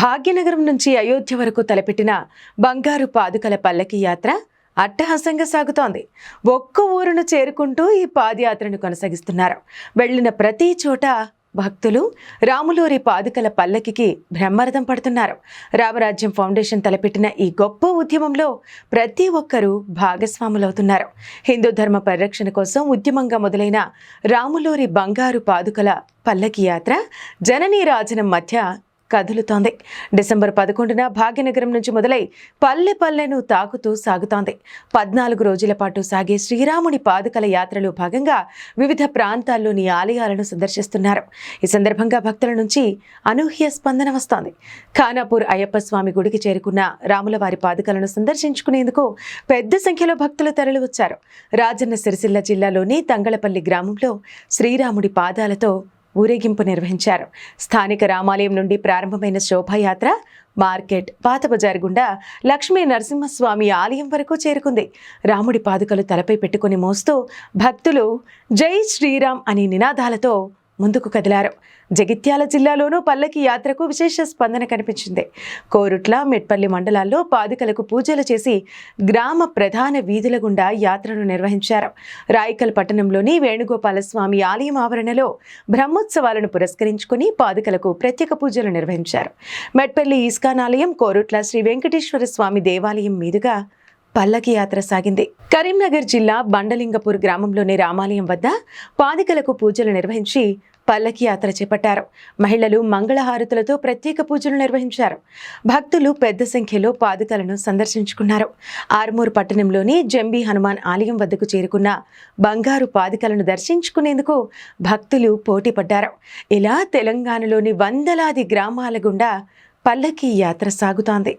భాగ్యనగరం నుంచి అయోధ్య వరకు తలపెట్టిన బంగారు పాదుకల పల్లకి యాత్ర అట్టహాసంగా సాగుతోంది. ఒక్క ఊరును చేరుకుంటూ ఈ పాదయాత్రను కొనసాగిస్తున్నారు. వెళ్ళిన ప్రతి చోట భక్తులు రాములూరి పాదుకల పల్లకికి బ్రహ్మరథం పడుతున్నారు. రామరాజ్యం ఫౌండేషన్ తలపెట్టిన ఈ గొప్ప ఉద్యమంలో ప్రతి ఒక్కరూ భాగస్వాములవుతున్నారు. హిందూ ధర్మ పరిరక్షణ కోసం ఉద్యమంగా మొదలైన రాములూరి బంగారు పాదుకల పల్లకి యాత్ర జననీ రాజనం మధ్య కదులుతోంది. డిసెంబర్ పదకొండున భాగ్యనగరం నుంచి మొదలై పల్లె పల్లెను తాకుతూ సాగుతోంది. పద్నాలుగు రోజుల పాటు సాగే శ్రీరాముని పాదుకల యాత్రలో భాగంగా వివిధ ప్రాంతాల్లోని ఆలయాలను సందర్శిస్తున్నారు. ఈ సందర్భంగా భక్తుల నుంచి అనూహ్య స్పందన వస్తోంది. ఖానాపూర్ అయ్యప్ప స్వామి గుడికి చేరుకున్న రాములవారి పాదుకలను సందర్శించుకునేందుకు పెద్ద సంఖ్యలో భక్తులు తరలివచ్చారు. రాజన్న సిరిసిల్ల జిల్లాలోని తంగళపల్లి గ్రామంలో శ్రీరాముడి పాదాలతో ఊరేగింపు నిర్వహించారు. స్థానిక రామాలయం నుండి ప్రారంభమైన శోభాయాత్ర మార్కెట్ పాత బజార్ గుండా లక్ష్మీ నరసింహస్వామి ఆలయం వరకు చేరుకుంది. రాముడి పాదుకలు తలపై పెట్టుకుని మోస్తూ భక్తులు జై శ్రీరామ్ అనే నినాదాలతో ముందుకు కదిలారు. జగిత్యాల జిల్లాలోనూ పల్లకి యాత్రకు విశేష స్పందన కనిపించింది. కోరుట్ల మెట్పల్లి మండలాల్లో పాదుకలకు పూజలు చేసి గ్రామ ప్రధాన వీధుల గుండా యాత్రను నిర్వహించారు. రాయికల్ పట్టణంలోని వేణుగోపాల స్వామి ఆలయం ఆవరణలో బ్రహ్మోత్సవాలను పురస్కరించుకుని పాదుకలకు ప్రత్యేక పూజలు నిర్వహించారు. మెట్పల్లి ఈస్కాన్ ఆలయం కోరుట్ల శ్రీ వెంకటేశ్వర స్వామి దేవాలయం మీదుగా పల్లకి యాత్ర సాగింది. కరీంనగర్ జిల్లా బండలింగపూర్ గ్రామంలోని రామాలయం వద్ద పాదికలకు పూజలు నిర్వహించి పల్లకి యాత్ర చేపట్టారు. మహిళలు మంగళహారతులతో ప్రత్యేక పూజలు నిర్వహించారు. భక్తులు పెద్ద సంఖ్యలో పాదుకలను సందర్శించుకున్నారు. ఆర్మూర్ పట్టణంలోని జంబీ హనుమాన్ ఆలయం వద్దకు చేరుకున్న బంగారు పాదుకలను దర్శించుకునేందుకు భక్తులు పోటీ పడ్డారు. ఇలా తెలంగాణలోని వందలాది గ్రామాల గుండా పల్లకి యాత్ర సాగుతోంది.